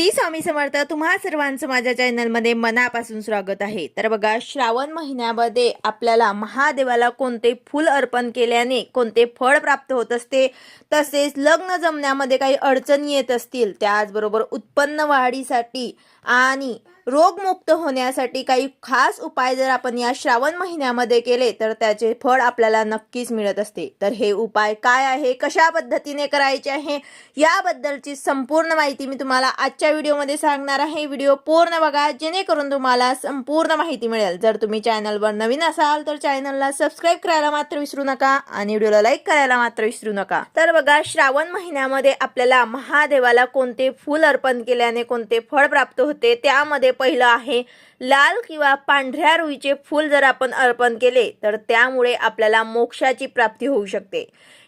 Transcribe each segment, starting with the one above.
श्री स्वामी समर्थ तुम्हा सर्वांचं माझ्या चॅनलमध्ये मनापासून स्वागत आहे. तर बघा श्रावण महिन्यामध्ये आपल्याला महादेवाला कोणते फूल अर्पण केल्याने कोणते फळ प्राप्त होत असते तसेच लग्न जमण्यामध्ये काही अडचणी येत असतील त्याचबरोबर उत्पन्न वाढीसाठी आणि रोगमुक्त होण्यासाठी काही खास उपाय जर आपण या श्रावण महिन्यामध्ये केले तर त्याचे फळ आपल्याला नक्कीच मिळत असते. तर हे उपाय काय आहे? कशा पद्धतीने करायचे आहे? याबद्दलची संपूर्ण माहिती मी तुम्हाला आजच्या व्हिडिओमध्ये सांगणार आहे. व्हिडिओ पूर्ण बघा जेणेकरून तुम्हाला संपूर्ण माहिती मिळेल. जर तुम्ही चॅनलवर नवीन असाल तर चॅनलला सबस्क्राईब करायला मात्र विसरू नका आणि व्हिडिओला लाईक करायला मात्र विसरू नका. तर बघा श्रावण महिन्यामध्ये आपल्याला महादेवाला कोणते फूल अर्पण केल्याने कोणते फळ प्राप्त होते त्यामध्ये पहिलं आहे. लाल किंवा पांढऱ्या रुईचे फूल जर आपण अर्पण केले तर त्यामुळे आपल्याला मोक्षाची प्राप्ती होऊ शकते.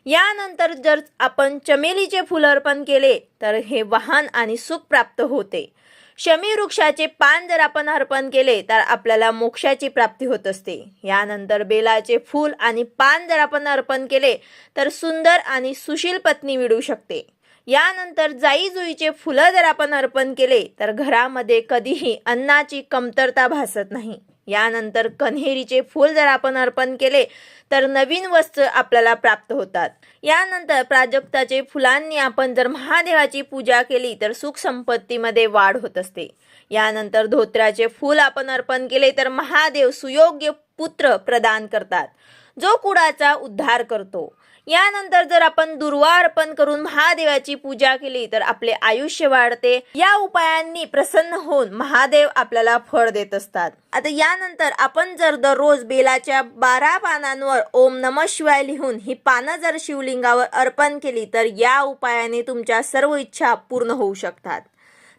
यानंतर जर आपण चमेलीचे फूल अर्पण केले तर हे वाहन आणि सुख प्राप्त होते. शमी वृक्षाचे पान जर आपण अर्पण केले तर आपल्याला मोक्षाची प्राप्ती होत असते. यानंतर बेलाचे फूल आणि पान जर आपण अर्पण केले तर सुंदर आणि सुशील पत्नी मिळू शकते. यानंतर जाई जुईचे फुलं जर आपण अर्पण केले तर घरामध्ये कधीही अन्नाची कमतरता भासत नाही. यानंतर कन्हेरीचे फूल जर आपण अर्पण केले तर नवीन वस्त्र आपल्याला प्राप्त होतात. यानंतर प्राजक्ताचे फुलांनी आपण जर महादेवाची पूजा केली तर सुख संपत्तीमध्ये वाढ होत असते. यानंतर धोत्र्याचे फूल आपण अर्पण केले तर महादेव सुयोग्य पुत्र प्रदान करतात जो कुडाचा उद्धार करतो. यानंतर जर आपण दुर्वा अर्पण करून महादेवाची पूजा केली तर आपले आयुष्य वाढते. या उपायांनी प्रसन्न होऊन महादेव आपल्याला फळ देत असतात. आता यानंतर आपण जर दररोज बेलाच्या बारा पानांवर ओम नम शिवाय लिहून ही पानं जर शिवलिंगावर अर्पण केली तर या उपायाने तुमच्या सर्व इच्छा पूर्ण होऊ शकतात.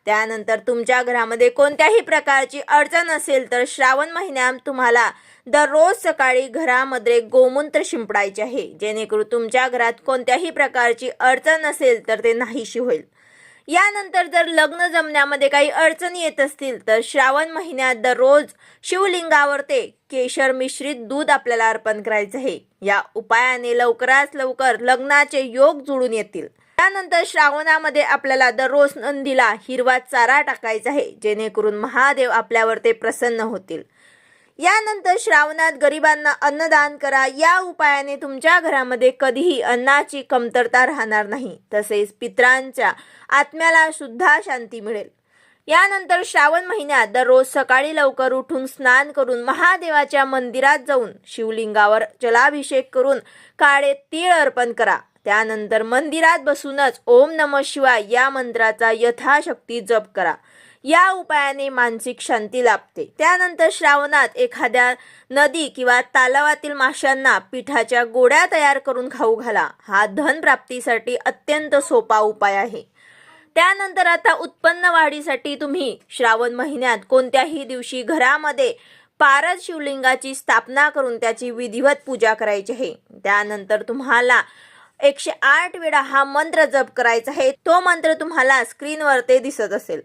त्यानंतर तुमच्या घरामध्ये कोणत्याही प्रकारची अडचण असेल तर श्रावण महिन्यात तुम्हाला दररोज सकाळी घरामध्ये गोमूत्र शिंपडायचे आहे. जेणेकरून तुमच्या घरात कोणत्याही प्रकारची अडचण असेल तर ते नाहीशी होईल. यानंतर जर लग्न जमण्यामध्ये काही अडचणी येत असतील तर श्रावण महिन्यात दररोज शिवलिंगावर ते केशर मिश्रित दूध आपल्याला अर्पण करायचं आहे. या उपायाने लवकरात लवकर लग्नाचे योग जुळून येतील. त्यानंतर श्रावणामध्ये आपल्याला दररोज नंदीला हिरवा चारा टाकायचा आहे जेणेकरून महादेव आपल्यावर ते प्रसन्न होतील. यानंतर श्रावणात गरिबांना अन्नदान करा. या उपायाने तुमच्या घरामध्ये कधीही अन्नाची कमतरता राहणार नाही. तसेच पित्रांच्या आत्म्याला सुद्धा शांती मिळेल. यानंतर श्रावण महिन्यात दररोज सकाळी लवकर उठून स्नान करून महादेवाच्या मंदिरात जाऊन शिवलिंगावर जलाभिषेक करून काळे तीळ अर्पण करा. त्यानंतर मंदिरात बसूनच ओम नम शिवाय या मंत्राचा यथाशक्ती जप करा. या उपायाने मानसिक शांती लाभते. त्यानंतर श्रावणात एखाद्या नदी किंवा तालावातील माशांना पिठाच्या गोड्या तयार करून खाऊ घाला. हा धन प्राप्तीसाठी अत्यंत सोपा उपाय आहे. त्यानंतर आता उत्पन्न वाढीसाठी तुम्ही श्रावण महिन्यात कोणत्याही दिवशी घरामध्ये पारद शिवलिंगाची स्थापना करून त्याची विधिवत पूजा करायची आहे. त्यानंतर तुम्हाला एकशे आठ वेळा हा मंत्र जप करायचा आहे. तो मंत्र तुम्हाला स्क्रीनवर ते दिसत असेल.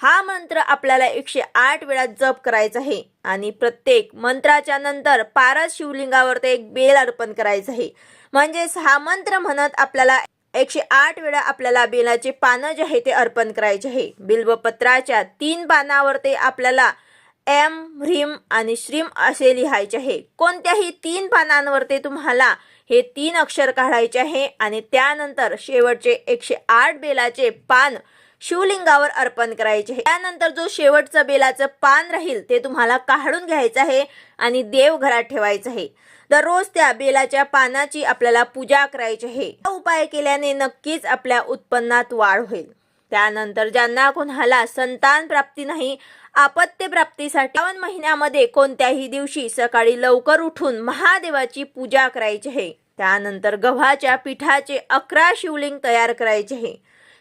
हा मंत्र आपल्याला एकशे आठ वेळा जप करायचा आहे. आणि प्रत्येक मंत्राच्या नंतर पारस शिवलिंगावर ते एक बेल अर्पण करायचं आहे. म्हणजेच हा मंत्र म्हणत आपल्याला एकशे आठ वेळा आपल्याला बेलाचे पानं जे आहे ते अर्पण करायचे आहे. बिल्वपत्राच्या तीन पानावर ते आपल्याला एम ह्रीम आणि श्रीम असे लिहायचे आहे. कोणत्याही तीन पानांवर ते तुम्हाला हे तीन अक्षर काढायचे आहे आणि त्यानंतर शेवटचे एकशे आठ बेलाचे पान शिवलिंगावर अर्पण करायचे आहे. त्यानंतर जो शेवटचं बेलाचं पान राहील ते तुम्हाला काढून घ्यायचं आहे आणि देवघरात ठेवायचं आहे. दररोज त्या बेलाच्या पानाची आपल्याला पूजा करायची आहे. हा उपाय केल्याने नक्कीच आपल्या उत्पन्नात वाढ होईल. त्यानंतर ज्यांना कोणाला संतान प्राप्ती नाही आपत्य प्राप्तीसाठी श्रावण महिन्यामध्ये कोणत्याही दिवशी सकाळी लवकर उठून महादेवाची पूजा करायची आहे. त्यानंतर गव्हाच्या पिठाचे अकरा शिवलिंग तयार करायचे आहे.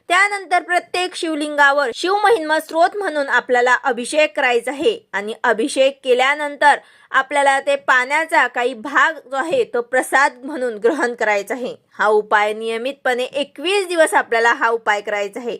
त्यानंतर प्रत्येक शिवलिंगावर शिवमहिमा स्रोत म्हणून आपल्याला अभिषेक करायचा आहे. आणि अभिषेक केल्यानंतर आपल्याला ते पाण्याचा काही भाग जो आहे तो प्रसाद म्हणून ग्रहण करायचा आहे. हा उपाय नियमितपणे एकवीस दिवस आपल्याला हा उपाय करायचा आहे.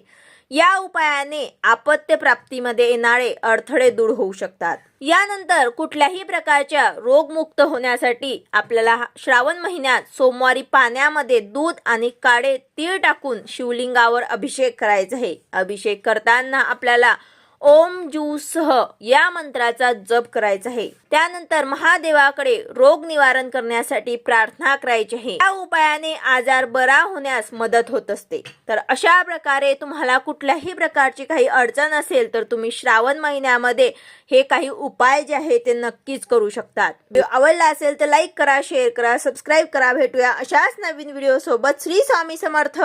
या उपायाने आपत्य प्राप्तीमध्ये येणारे अडथळे दूर होऊ शकतात. यानंतर कुठल्याही प्रकारच्या रोगमुक्त होण्यासाठी आपल्याला श्रावण महिन्यात सोमवारी पाण्यामध्ये दूध आणि काळे तीळ टाकून शिवलिंगावर अभिषेक करायचा आहे. अभिषेक करताना आपल्याला ओम जूसह या मंत्राचा जप करायचा आहे. त्यानंतर महादेवाकडे रोग निवारण करण्यासाठी प्रार्थना करायची आहे. या उपायाने आजार बरा होण्यास मदत होत असते. तर अशा प्रकारे तुम्हाला कुठल्याही प्रकारची काही अडचण असेल तर तुम्ही श्रावण महिन्यामध्ये हे काही उपाय जे आहे ते नक्कीच करू शकतात. व्हिडिओ आवडला असेल तर लाईक करा शेअर करा सबस्क्राईब करा. भेटूया अशाच नवीन व्हिडिओ सोबत श्री स्वामी समर्थ.